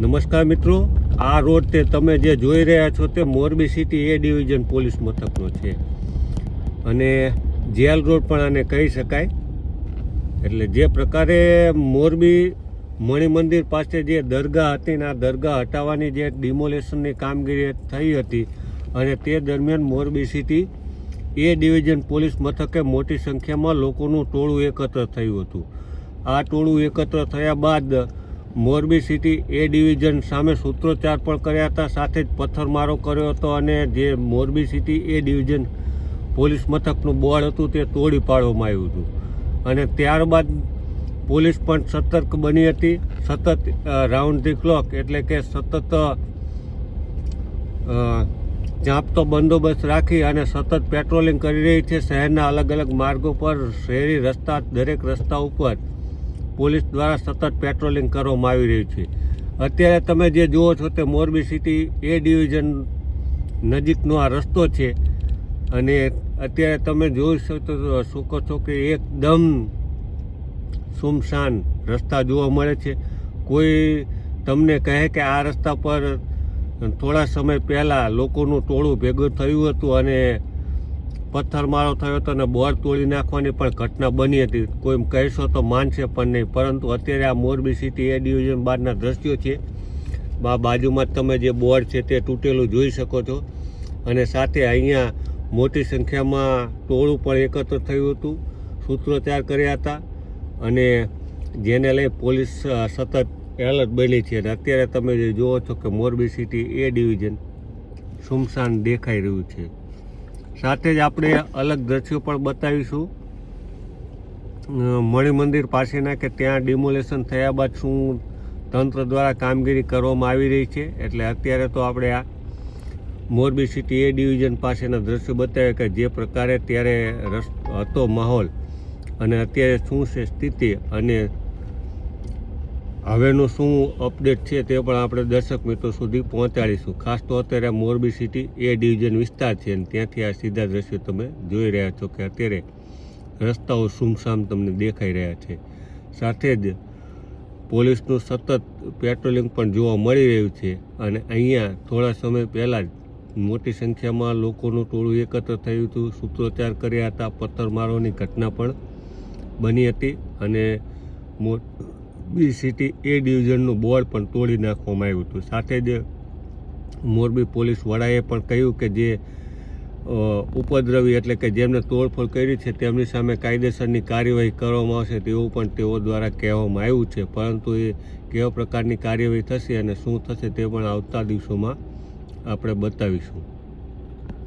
નમસ્કાર મિત્રો, આ રોડ તે તમે જે જોઈ રહ્યા છો તે Morbi city A division police મથકનો છે. અને જેલ રોડ પણ આને કહી શકાય. એટલે જે પ્રકારે મોરબી મણિ મંદિર પાસે જે દરગાહ હતી ને આ દરગાહ હટાવવાની જે ડિમોલેશનની કામગીરી થઈ હતી અને તે દરમિયાન Morbi city A division police મથકે મોટી સંખ્યામાં લોકોનું ટોળું એકત્ર થયું હતું. આ ટોળું એકત્ર થયા બાદ મોરબી સિટી એ ડિવિઝન સામે સૂત્રોચ્ચાર પણ કર્યા હતા. સાથે જ પથ્થરમારો કર્યો હતો અને જે Morbi city A division police મથકનું board હતું તે તોડી પાડવામાં આવ્યું હતું. અને ત્યારબાદ પોલીસ પણ સતર્ક બની હતી. સતત રાઉન્ડ ધી ક્લોક એટલે કે સતત અ, ચાંપતો બંદોબસ્ત રાખી અને સતત પેટ્રોલિંગ કરી રહી છે. શહેરના અલગ અલગ માર્ગો પર શહેરી રસ્તા દરેક રસ્તા ઉપર પોલીસ દ્વારા સતત પેટ્રોલિંગ કરવામાં આવી રહ્યું છે. અત્યારે તમે જે જુઓ છો તે મોરબી સિટી એ ડિવિઝન નજીકનો આ રસ્તો છે અને અત્યારે તમે જોઈ શકો શકો છો કે એકદમ સુમસાન રસ્તા જોવા મળે છે. કોઈ તમને કહે કે આ રસ્તા પર થોડા સમય પહેલાં લોકોનું ટોળું ભેગું થયું હતું અને પથ્થરમારો થયો હતો અને બોર તોડી નાખવાની પણ ઘટના બની હતી. કોઈ કહેશો તો માનશે પણ નહીં. પરંતુ અત્યારે આ મોરબી સિટી એ ડિવિઝન બહારના દ્રશ્યો છે. બાજુમાં તમે જે બોર્ડ છે તે તૂટેલું જોઈ શકો છો. અને સાથે અહીંયા મોટી સંખ્યામાં ટોળું પણ એકત્ર થયું હતું. સૂત્રોચ્ચાર કર્યા હતા. અને જેને લઈ પોલીસ સતત એલર્ટ બની છે. અને અત્યારે તમે જે જુઓ છો કે મોરબી સિટી એ ડિવિઝન સુમસાન દેખાઈ રહ્યું છે. સાથે જ આપણે અલગ દ્રશ્યો પણ બતાવીશું. મણિ મંદિર પાસેના કે ત્યાં ડિમોલેશન થયા બાદ શું તંત્ર દ્વારા કામગીરી કરવામાં આવી રહી છે? એટલે અત્યારે તો આપણે આ મોરબી સિટી એ ડિવિઝન પાસેના દ્રશ્યો બતાવ્યા કે જે પ્રકારે ત્યારે રસ હતો માહોલ. અને અત્યારે શું છે સ્થિતિ અને હવેનું શું અપડેટ છે તે પણ આપણે દર્શક મિત્રો સુધી પહોંચાડીશું. ખાસ તો અત્યારે મોરબી સિટી એ ડિવિઝન વિસ્તાર છે અને ત્યાંથી આ સીધા દ્રશ્યો તમે જોઈ રહ્યા છો કે અત્યારે રસ્તાઓ સુમસામ તમને દેખાઈ રહ્યા છે. સાથે જ પોલીસનું સતત પેટ્રોલિંગ પણ જોવા મળી રહ્યું છે અને અહીંયા થોડા સમય પહેલાં જ મોટી સંખ્યામાં લોકોનું ટોળું એકત્ર થયું હતું. સૂત્રોચ્ચાર કર્યા હતા પથ્થરમારોની ઘટના પણ બની હતી અને મોરબી સિટી એ ડિવિઝનનું બોર્ડ પણ તોડી નાખવામાં આવ્યું હતું. સાથે જ મોરબી પોલીસ વડાએ પણ કહ્યું કે જે ઉપદ્રવી એટલે કે જેમને તોડફોડ કરી છે તેમની સામે કાયદેસરની કાર્યવાહી કરવામાં આવશે તેવું પણ તેઓ દ્વારા કહેવામાં આવ્યું છે. પરંતુ એ કેવા પ્રકારની કાર્યવાહી થશે અને શું થશે તે પણ આવતા દિવસોમાં આપણે બતાવીશું.